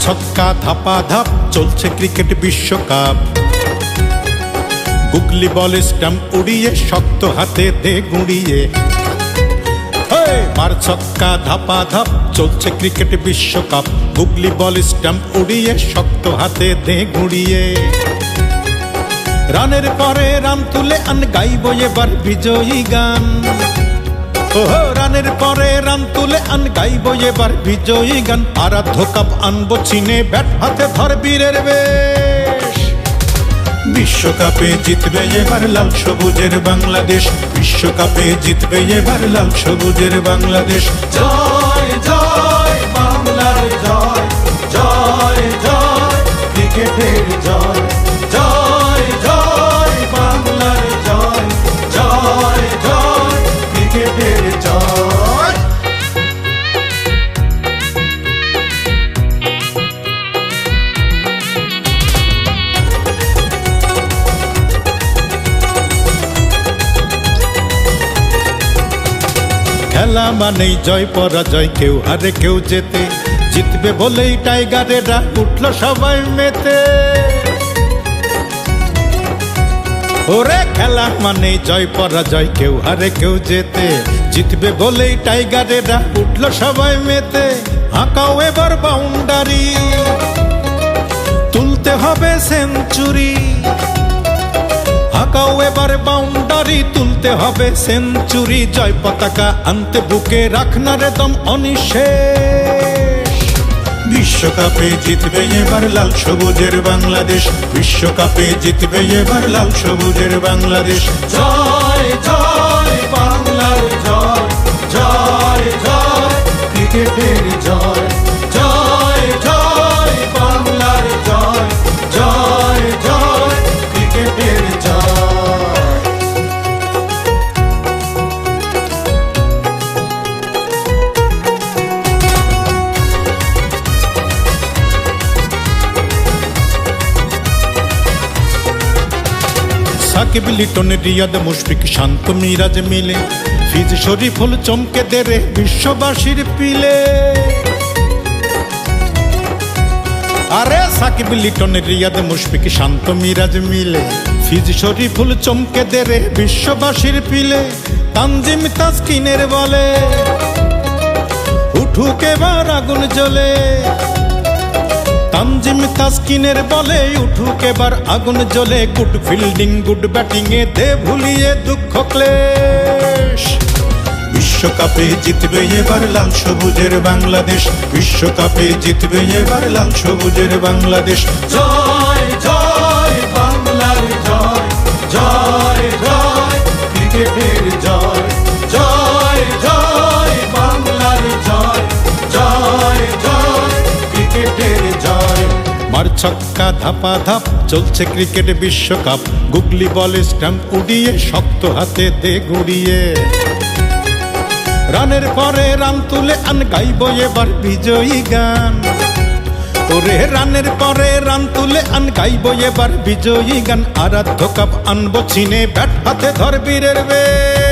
ছক্কা ধাপা ধাপ চলছে ক্রিকেট বিশ্বকাপ। গুগলি বল স্টাম্প উড়িয়ে শক্ত হাতে দে গুঁড়িয়ে। ছক্কা ধাপা ধাপ চলছে ক্রিকেট বিশ্বকাপ। গুগলি বল উড়িয়ে শক্ত হাতে দে রানের পরে রান তুলে আন গাইব এবার বিজয়ী গান। রানের পরে রান তুলে আন গাইব এবার বিজয়ী গান। আরাধ্য কাপ আনব চিনে, ব্যাট হাতে ধর বীরের বেশ। বিশ্বকাপে জিতবে এবার লাল সবুজের বাংলাদেশ। বিশ্বকাপে জিতবে এবার লাল সবুজের বাংলাদেশ। জয়! খেলা মানেই জয়, পরাজয়, কেউ হারে, কেউ যেতে জিতবে বলেই টাইগারেরা উঠল সবাই মেতে। ওরে খেলা মানেই জয়, পরাজয়, কেউ হারে, কেউ যেতে জিতবে বলেই টাইগারেরা উঠল সবাই মেতে। আঁকাও এবার বাউন্ডারি। তুলতে হবে সেঞ্চুরি। আঁকাও এবার বাউন্ডারি তুলতে হবে সেঞ্চুরি, জয় পতাকা আনতে বুকে রাখনা রে দম অনিশেষ। বিশ্বকাপে জিতবে এবার লাল সবুজের বাংলাদেশ। বিশ্বকাপে জিতবে এবার লাল সবুজের বাংলাদেশ। জয় জয়। সাকিব লিটন রিয়াদ, মুশফিক শান্ত, মিরাজ মিলে। ফিজ শরীফুল চমকে দে রে, বিশ্ববাসীর পিলে। আরে সাকিব লিটন রিয়াদ, মুশফিক শান্ত, মিরাজ মিলে। ফিজ শরীফুল চমকে দে রে, বিশ্ববাসীর পিলে। তানজিম তাসকিনের বলে। উঠুক এবার আগুন জ্বলে। তানজিম তাসকিনের বলে উঠুক এবার আগুন জ্বলে, গুড ফিল্ডিং, গুড ব্যাটিং এ দে ভুলিয়ে দুঃখ ক্লেশ। বিশ্বকাপে জিতবে এবার লাল সবুজের বাংলাদেশ, বিশ্বকাপে জিতবে এবার লাল সবুজের বাংলাদেশ। জয়! ছক্কা ধাপা ধাপ চলছে ক্রিকেট বিশ্বকাপ। গুগলি বল স্ট্যাম্প উড়িয়ে, শক্ত হাতে দে গুড়িয়ে রানের পরে রান তুলে আন গাইব এবার বিজয়ী গান। ওরে, রানের পরে রান তুলে আন গাইব এবার বিজয়ী গান। আরাধ্য কাপ আনব চিনে, ব্যাট হাতে ধর বীরের বেশ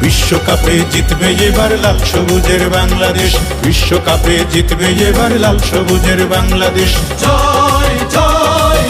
বিশ্বকাপে জিতবে এবার লাল সবুজের বাংলাদেশ। বিশ্বকাপে জিতবে এবার লাল সবুজের বাংলাদেশ। জয় জয়